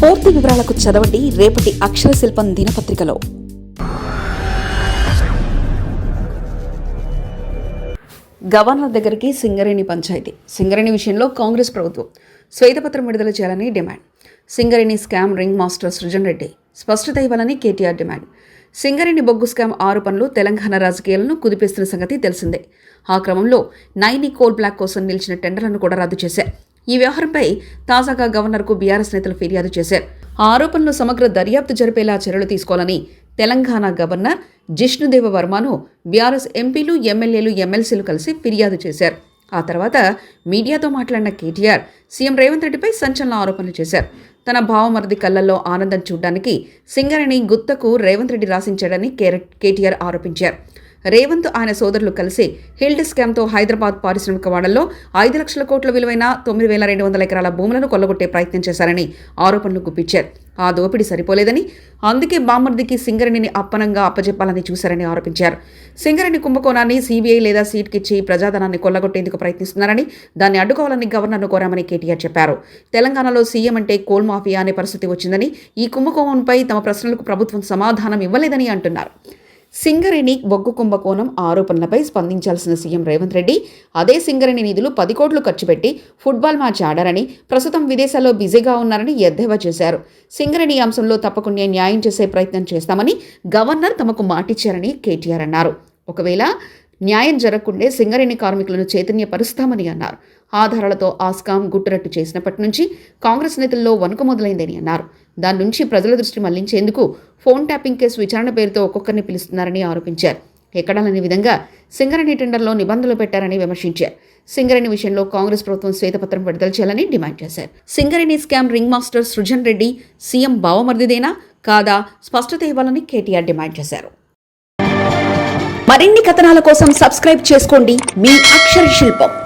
పూర్తి వివరాలకు చదవండి రేపటి అక్షర శిల్పం దినపత్రికలో. గవర్నర్ దగ్గరికి సింగరేణి పంచాయతీ. సింగరేణి విషయంలో కాంగ్రెస్ ప్రభుత్వం శ్వేతపత్రం విడుదల చేయాలని demand. Singareni scam ringmaster Srujan Reddy స్పష్టత ఇవ్వాలని కేటీఆర్ డిమాండ్. సింగరేణి బొగ్గు స్కామ్ ఆరోపణలు తెలంగాణ రాజకీయాలను కుదిపేస్తున్న సంగతి తెలిసిందే. ఆ క్రమంలో నైని కోల్ బ్లాక్ కోసం నిలిచిన టెండర్లను కూడా రద్దు చేశారు. ఈ వ్యవహారంపై తాజాగా గవర్నర్కు బీఆర్ఎస్ నేతలు ఫిర్యాదు చేశారు. ఆ ఆరోపణలు సమగ్ర దర్యాప్తు జరిపేలా చర్యలు తీసుకోవాలని తెలంగాణ గవర్నర్ జిష్ణుదేవ వర్మను బీఆర్ఎస్ ఎంపీలు ఎమ్మెల్యేలు ఎమ్మెల్సీలు కలిసి ఫిర్యాదు చేశారు. ఆ తర్వాత మీడియాతో మాట్లాడిన కేటీఆర్ సీఎం రేవంత్ రెడ్డిపై సంచలన ఆరోపణలు చేశారు. తన భావమరది కళ్ళల్లో ఆనందం చూడ్డానికి సింగరేణి గుత్తకు రేవంత్ రెడ్డి రాసించాడని కేర- కేటీఆర్ ఆరోపించారు. రేవంత్ ఆయన సోదరులు కలిసి హిల్డ్ స్కామ్తో హైదరాబాద్ పారిశ్రామిక వాడల్లో ఐదు లక్షల కోట్ల విలువైన తొమ్మిది వేల రెండు వందల ఎకరాల భూములను కొల్లగొట్టే ప్రయత్నం చేశారని ఆరోపణలు గుప్పించారు. ఆ దోపిడీ సరిపోలేదని అందుకే బామ్మర్దికి సింగరేణిని అప్పనంగా అప్పజెప్పాలని చూశారని ఆరోపించారు. సింగరేణి కుంభకోణాన్ని సీబీఐ లేదా సీట్కిచ్చి ప్రజాధనాన్ని కొల్లగొట్టేందుకు ప్రయత్నిస్తున్నారని దాన్ని అడ్డుకోవాలని గవర్నర్ను కోరామని కేటీఆర్ చెప్పారు. తెలంగాణలో సీఎం అంటే కోల్ మాఫియా అనే పరిస్థితి వచ్చిందని ఈ కుంభకోణంపై తమ ప్రశ్నలకు ప్రభుత్వం సమాధానం ఇవ్వలేదని అంటున్నారు. సింగరేణి బొగ్గు కుంభకోణం ఆరోపణలపై స్పందించాల్సిన సీఎం రేవంత్ రెడ్డి అదే సింగరేణి నిధులు పది కోట్లు ఖర్చు పెట్టి ఫుట్బాల్ మ్యాచ్ ఆడారని ప్రస్తుతం విదేశాల్లో బిజీగా ఉన్నారని ఎద్దేవా చేశారు. సింగరేణి అంశంలో తప్పకుండా న్యాయం చేసే ప్రయత్నం చేస్తామని గవర్నర్ తమకు మాటిచ్చారని కేటీఆర్ అన్నారు. ఒకవేళ న్యాయం జరగకుండే సింగరేణి కార్మికులను చైతన్యపరుస్తామని అన్నారు. ఆధారాలతో ఆస్కాం గుట్టురట్టు చేసినప్పటి నుంచి కాంగ్రెస్ నేతల్లో వణుకు మొదలైందని అన్నారు. దాని నుంచి ప్రజల దృష్టి మళ్ళించేందుకు ఫోన్ ట్యాపింగ్ కేసు విచారణ పేరుతో ఒక్కొక్కరిని పిలుస్తున్నారని ఆరోపించారు. ఎక్కడాలని విధంగా సింగరేణి టెండర్లో నిబంధనలు పెట్టారని విమర్శించారు. సింగరేణి విషయంలో కాంగ్రెస్ ప్రభుత్వం శ్వేతపత్రం విడుదల చేయాలని డిమాండ్ చేశారు. Singareni scam ringmaster Srujan Reddy CM బావమర్దిదేనా? కాదా? స్పష్టత ఇవ్వాలని కేటీఆర్ డిమాండ్ చేశారు. మరిన్ని కథనాల కోసం సబ్స్క్రైబ్ చేసుకోండి. మీ అక్షర శిల్పం.